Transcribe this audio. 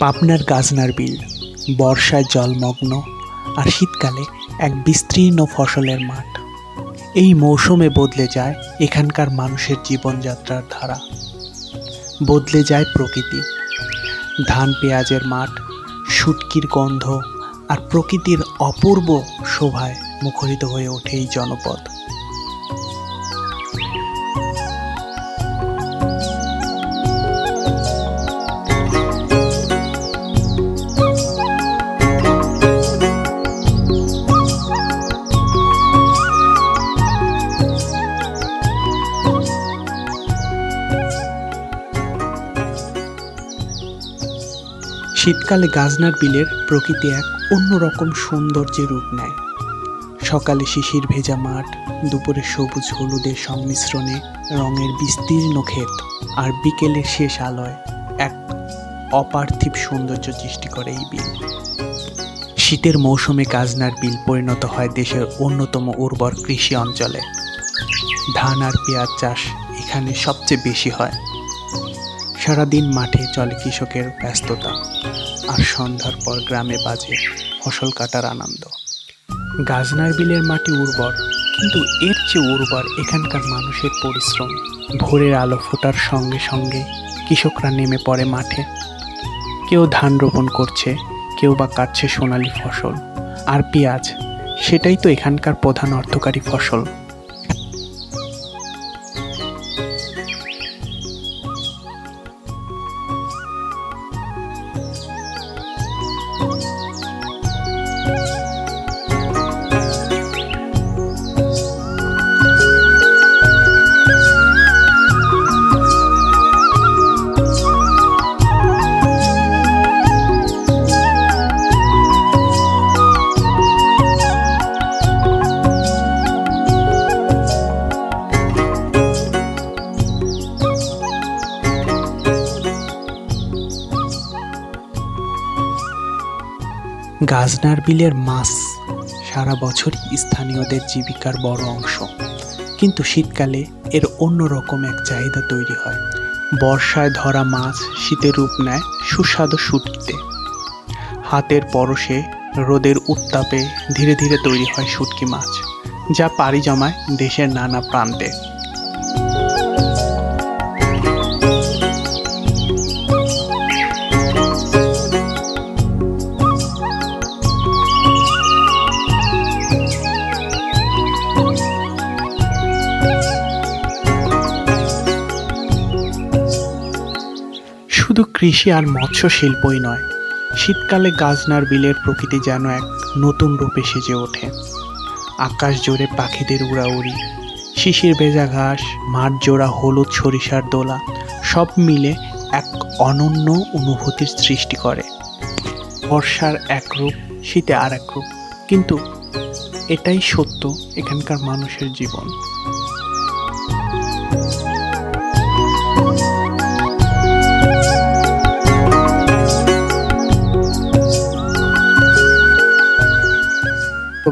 পাবনার গাজনার বিল, বর্ষায় জলমগ্ন আর শীতকালে এক বিস্তীর্ণ ফসলের মাঠ। এই মৌসুমে বদলে যায় এখানকার মানুষের জীবনযাত্রার ধারা। বদলে যায় প্রকৃতি। ধান, পেঁয়াজের মাঠ, শুটকির গন্ধ আর প্রকৃতির অপূর্ব শোভায় মুখরিত হয়ে ওঠে এই জনপদ। শীতকালে গাজনার বিলের প্রকৃতি এক অন্যরকম সৌন্দর্যের রূপ নেয়। সকালে শিশির ভেজা মাঠ, দুপুরে সবুজ হলুদের সংমিশ্রণে রঙের বিস্তীর্ণ ক্ষেত আর বিকেলের শেষ আলোয় এক অপার্থিব সৌন্দর্য সৃষ্টি করে এই বিল। শীতের মৌসুমে গাজনার বিল পরিণত হয় দেশের অন্যতম উর্বর কৃষি অঞ্চলে। ধান আর পেঁয়াজ চাষ এখানে সবচেয়ে বেশি হয়। সারাদিন মাঠে চলে কৃষকের ব্যস্ততা, আর সন্ধ্যার পর গ্রামে বাজে ফসল কাটার আনন্দ। গাজনার বিলের মাটি উর্বর, কিন্তু এর চেয়ে উর্বর এখানকার মানুষের পরিশ্রম। ভোরের আলো ফোটার সঙ্গে সঙ্গে কৃষকরা নেমে পড়ে মাঠে। কেউ ধান রোপণ করছে, কেউ বা কাটছে সোনালি ফসল, আর পেঁয়াজ, সেটাই তো এখানকার প্রধান অর্থকারী ফসল। গাজনার বিলের মাছ সারা বছরই স্থানীয়দের জীবিকার বড় অংশ। কিন্তু শীতকালে এর অন্যরকম এক চাহিদা তৈরি হয়। বর্ষায় ধরা মাছ শীতে রূপ নেয় সুস্বাদু শুটকিতে। হাতের পরশে রোদের উত্তাপে ধীরে ধীরে তৈরি হয় শুটকি মাছ, যা পাড়ি জমায় দেশের নানা প্রান্তে। কৃষি আর মৎস্য শিল্পই নয়। শীতকালে গাজনার বিলের প্রকৃতি যেন এক নতুন রূপে সেজে ওঠে। আকাশ জোরে পাখিদের উড়াউড়ি, শিশির ভেজা ঘাস, মাঠ জোড়া হলুদ সরিষার দোলা, সব মিলে এক অনন্য অনুভূতির সৃষ্টি করে। বর্ষার এক রূপ, শীতে আর এক রূপ, কিন্তু এটাই সত্য এখানকার মানুষের জীবন।